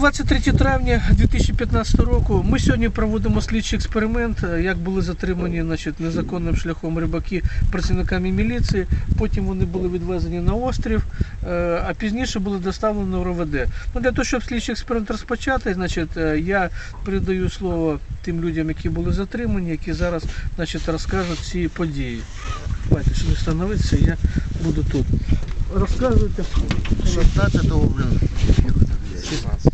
23 травня 2015 року. Ми сьогодні проводимо слідчий експеримент, е, як були затримані значить, незаконним шляхом рибаки працівниками міліції. Потім вони були відвезені на острів, е, а пізніше були доставлені в РОВД. Ну, для того, щоб слідчий експеримент розпочати, значить, е, я передаю слово тим людям, які були затримані, які зараз значить, розкажуть ці події. Давайте, щоб не становитися, я буду тут. Розказуйте 16-го, блин,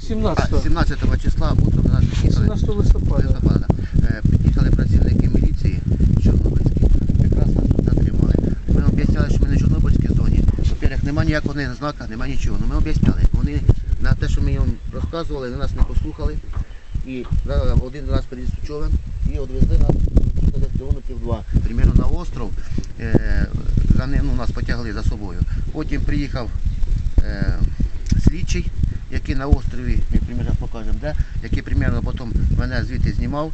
17 17 числа утром нас під'їхали 17 листопада. листопада. Е, Під'їхали працівники міліції Чорнобильські. Якраз нас тут затримали. Ми об'ясняли, що ми не в Чорнобильській зоні. Во-первых, немає ніякого знака, немає нічого. Ну ми об'ясняли. Вони на те, що ми їм розказували, вони нас не послухали. І один до нас у човен і одвезли нас кілометрів два, примерно на остров. Е, За ним ну, нас потягли за собою. Потім приїхав е, слідчий, який на острові, ми примірно покажемо, де, який примерно потім мене звідти знімав.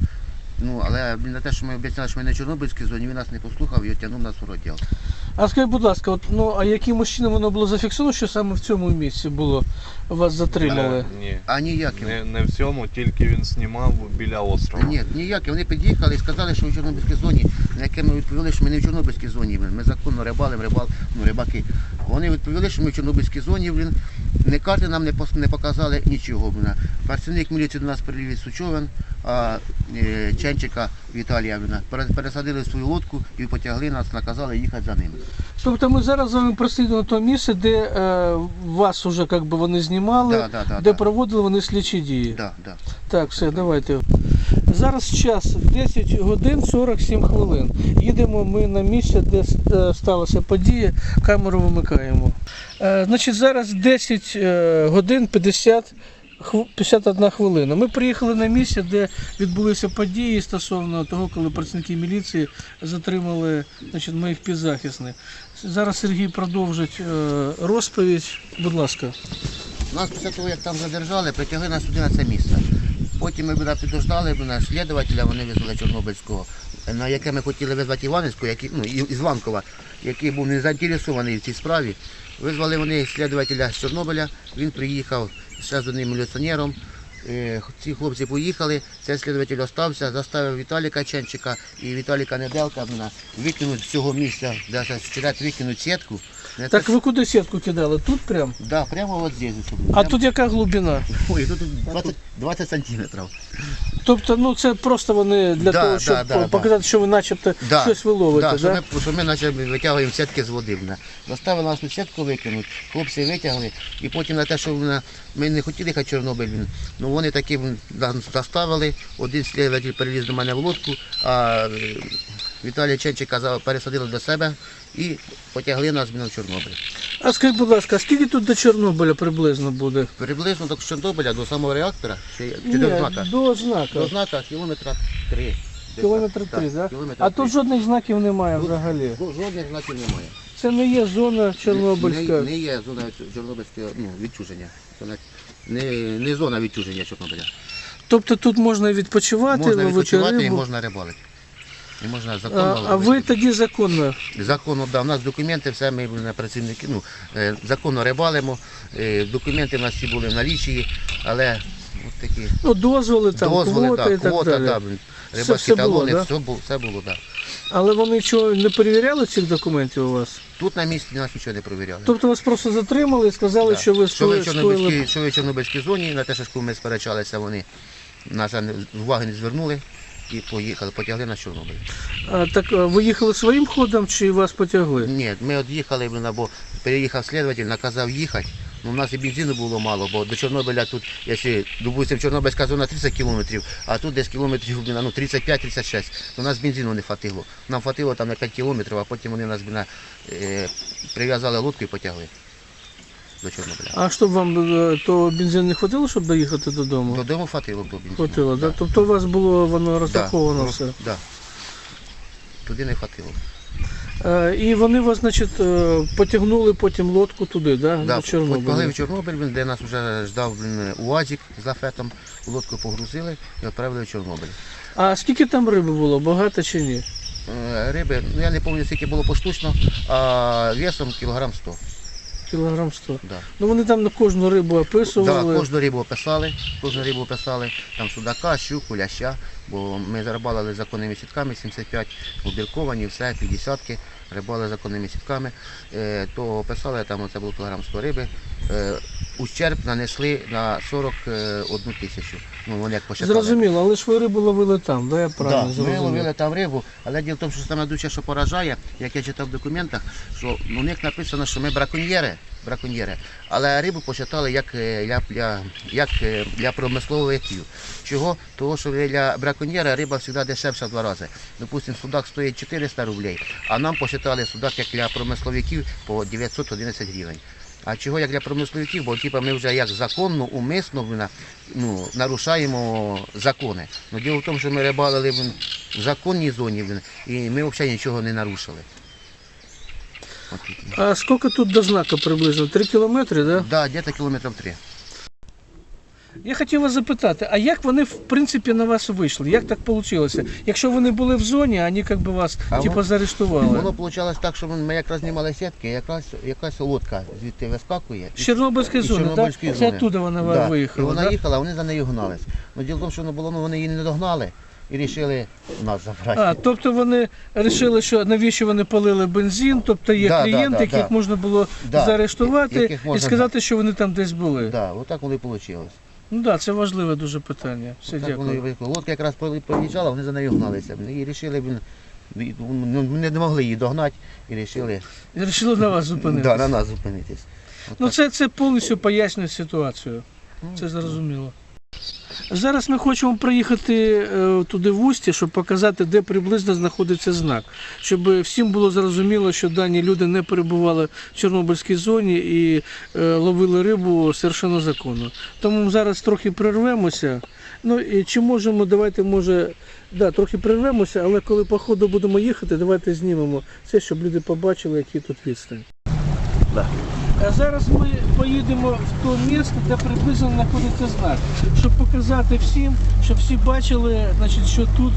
Ну, але на те, що ми обіцяли, що ми в Чорнобильській зоні, він нас не послухав і отягнув нас у роділ. А скажіть, будь ласка, от, ну а яким чином воно було зафіксовано, що саме в цьому місці було вас затримали? Е, Ні. А ніяким. Не, не в цьому, тільки він знімав біля острова. Ні, ніякі. Вони під'їхали і сказали, що в Чорнобильській зоні, на яке ми відповіли, що ми не в Чорнобильській зоні, блін. Ми законно рибалимо, рибал, ну, рибаки. Вони відповіли, що ми в Чорнобильській зоні, блін. Не карти нам не, не показали нічого. Працівник міліції до нас привіз Сучовен, а е, Ченчика Віталія пересадили в свою лодку і потягли нас, наказали їхати за ними. Тобто ми зараз з вами прослідуємо то місце, де е, вас уже як би вони знімали, Да, да, да, де да. проводили вони слідчі дії. Да, да. Так, все, давайте. Зараз час 10 годин 47 хвилин. Їдемо ми на місце, де е, сталася подія. Камеру вимикаємо. Е, Значить, зараз 10 е, годин 50 51 хвилина. Ми приїхали на місце, де відбулися події стосовно того, коли працівники міліції затримали значить, моїх підзахисних. Зараз Сергій продовжить розповідь. Будь ласка. Нас після того, як там задержали, притягли нас сюди на це місце. Потім ми були підождали до нас слідувателя, вони визвали Чорнобильського, на яке ми хотіли визвати Іванівського, який, ну, із який був не заінтересований в цій справі. Визвали вони слідувателя з Чорнобиля, він приїхав ще з одним міліціонером. Е, Ці хлопці поїхали, цей слідуватель остався, заставив Віталіка Ченчика і Віталіка Неделка викинути з цього місця, де вчора викинуть сітку. Так ви куди сітку кидали? Тут прям? Да, прямо от здесь. А прямо- тут яка глибина? Ой, тут 20, 20 сантиметрів. Тобто, ну це просто вони для Да, того, щоб да, да. показати, що ви начебто Да, щось ви ловите, да, да? що, ми, що ми наче витягуємо сітки з води. Заставили нас на сітку викинути, хлопці витягли, і потім на те, що ми не хотіли в Чорнобиль, ну вони такі заставили, один слідователь переліз до мене в лодку, а е, Віталій Ченчик казав, пересадили до себе і потягли нас в Чорнобиль. А скажіть, будь ласка, скільки тут до Чорнобиля приблизно буде? Приблизно до Чорнобиля, до самого реактора, чи, чи Ні, до знака? до знака. До знака кілометра три. Кілометр три, так, да? А тут жодних знаків немає Тут взагалі. Жодних знаків немає. Це не є зона Чорнобильська. Не, не є зона Чорнобильського ну, відчуження. Не, не, зона відчуження Чорнобиля. Тобто тут можна відпочивати, Можна ловити відпочивати і рибу. можна рибалити. І можна А, законно а ви ловити. тоді законно. Законно, да, у нас документи, все ми на працівники, ну, е, законно рибалимо, е, документи в нас всі були в налічі, але от такі Ну, дозволи, там, дозволи, квоти да, і так квота, далі. да, все рибацькі було, талони, да? все було, все було, да. Але вони чого не перевіряли цих документів у вас? Тут на місці нас нічого не перевіряли. Тобто вас просто затримали і сказали, Да. що ви що ви в скоїли. Чорнобильській, що ви в Чорнобильській зоні, на те, що ми сперечалися, вони на жаль, уваги не звернули і поїхали, потягли на Чорнобиль. А, так а, ви їхали своїм ходом чи вас потягли? Ні, ми от їхали, або переїхав слідователь, наказав їхати. Ну, у нас і бензину було мало, бо до Чорнобиля тут, якщо, допустимо, Чорнобильська зона 30 кілометрів, а тут десь кілометрів ну, 35-36, то у нас бензину не хватило. Нам хватило там на 5 кілометрів, а потім вони нас блін, е, прив'язали лодку і потягли. до Чорнобиля. А щоб вам е, то бензин не хватило, щоб доїхати додому? Додому хватило до бензину. Хватило, да? Тобто у вас було воно розраховано Да, все. Да. Туди не хватило. Е, І вони вас, значить, е, потягнули потім лодку туди, да? Да, до Чорнобиля. коли в Чорнобиль, де нас вже ждав він, УАЗик з лафетом, лодку погрузили і відправили в Чорнобиль. А скільки там риби було? Багато чи ні? Е, Риби, ну я не пам'ятаю, скільки було поштучно, а весом кілограм 100. Кілограм 100. Да. Ну вони там на кожну рибу Да, описували. кожну рибу описали, кожну рибу описали, там судака, щуку, ляща, бо ми зарибалили законними сітками, 75 убірковані, все, 50 рибали законними сітками, е, то описали, там оце було кілограм 100 риби, е, ущерб нанесли на 41 тисячу. Ну, вони як посчитали. Зрозуміло, але ж ви рибу ловили там, да, я правильно Да, ми ловили там рибу, але діло в тому, що саме дуже, що поражає, як я читав в документах, що у них написано, що ми браконьєри, браконьєри, але рибу почитали як е, для, для, як е, для промисловиків. Чого? Того, що для браконьєра риба завжди дешевша в два рази. Допустимо, судак стоїть 400 рублей, а нам посчитали судак як для промисловиків по 911 гривень. А чого як для промисловиків? Бо типу, ми вже як законно, умисно ну, нарушаємо закони. Ну, діло в тому, що ми рибалили в законній зоні і ми взагалі нічого не нарушили. А скільки тут до знака приблизно? Три кілометри, да? да, десь кілометрів три. Я хотів вас запитати, а як вони в принципі на вас вийшли? Як так вийшло? Якщо вони були в зоні, а вони як би вас А типу, воно- заарештували. Воно вийшло так, що ми якраз знімали сітки, якраз якась лодка звідти вискакує. З Чорнобильської Із зони, Чорнобильської так? Це зони. оттуда вона Да. І виїхала, вона да? їхала, а вони за нею гнались. Ну, діло в тому, що не було, ну, вони її не догнали і вирішили нас забрати. А, тобто вони вирішили, що навіщо вони палили бензин, тобто є Да, да, клієнти, да, яких да. можна було Да, заарештувати яких і можна- сказати, що вони там десь були. Да, отак воно і вийшло. Ну так, да, це важливе дуже питання. Все, Так дякую. вони. Лодка якраз поїжджала, вони за нею гналися. І вирішили, блін, ну, не могли її догнати і вирішили І вирішили на вас да, зупинитися. на нас зупинитись. Ну це, це повністю пояснює ситуацію. Ну, Це зрозуміло. Зараз ми хочемо приїхати е, туди в Усті, щоб показати, де приблизно знаходиться знак. Щоб всім було зрозуміло, що дані люди не перебували в Чорнобильській зоні і е, ловили рибу совершенно законно. Тому зараз трохи прервемося. Ну і чи можемо, давайте, може, да, трохи прервемося, але коли по ходу будемо їхати, давайте знімемо це, щоб люди побачили, які тут відстань. А зараз ми поїдемо в то місце, де приблизно знаходиться знак, щоб показати всім, щоб всі бачили, значить, що тут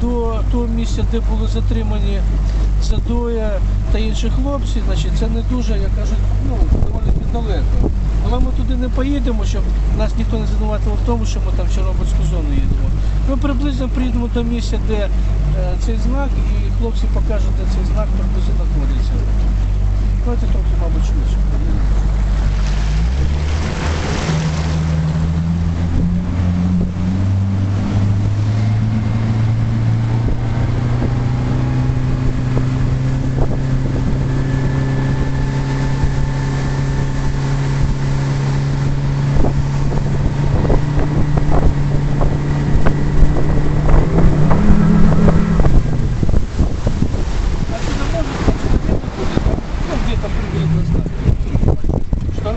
до того місця, де були затримані Задоя та інші хлопці, значить, це не дуже, як кажуть, ну, доволі далеко. Але ми туди не поїдемо, щоб нас ніхто не звинуватив в тому, що ми там в Чорнобильську зону їдемо. Ми приблизно приїдемо до місця, де е, цей знак, і хлопці покажуть, де цей знак приблизно знаходиться. Давайте трохи, мабуть, швидше. А ты нам можешь сказать, ну, где там приблизно знак? Что?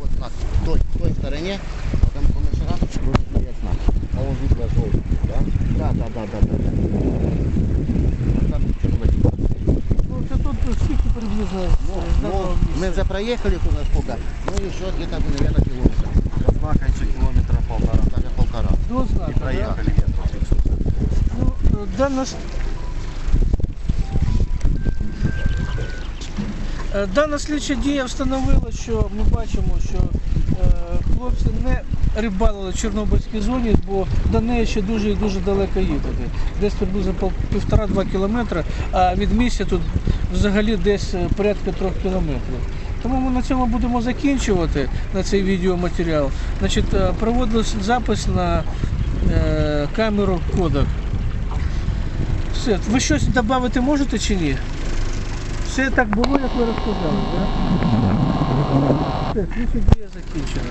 Вот знак. В той, в той стороне, там комиссара, вот стоит знак. А он тут желтый, да? Да, да, да, да, да. да. Там Чорнобиль. Ну, це тут скільки приблизно Ну, з ну, даного мы місця? уже проехали туда сколько, ну еще где-то, наверное, километр. До знака ще кілометра полтора. До знака, да? Проехали. Ну, е, дана, с- Е, дана слідча дія встановила, що ми бачимо, що е, хлопці не рибалили в Чорнобильській зоні, бо до неї ще дуже і дуже далеко їхати. Десь приблизно півтора-два кілометри, а від місця тут взагалі десь е, порядка трьох кілометрів. Тому ми на цьому будемо закінчувати на цей відеоматеріал. Значить, е, проводили запис на е, камеру Kodak. Все, ви щось додати можете чи ні? Все так було, як ви розказали, так? Все, слідча дія закінчена.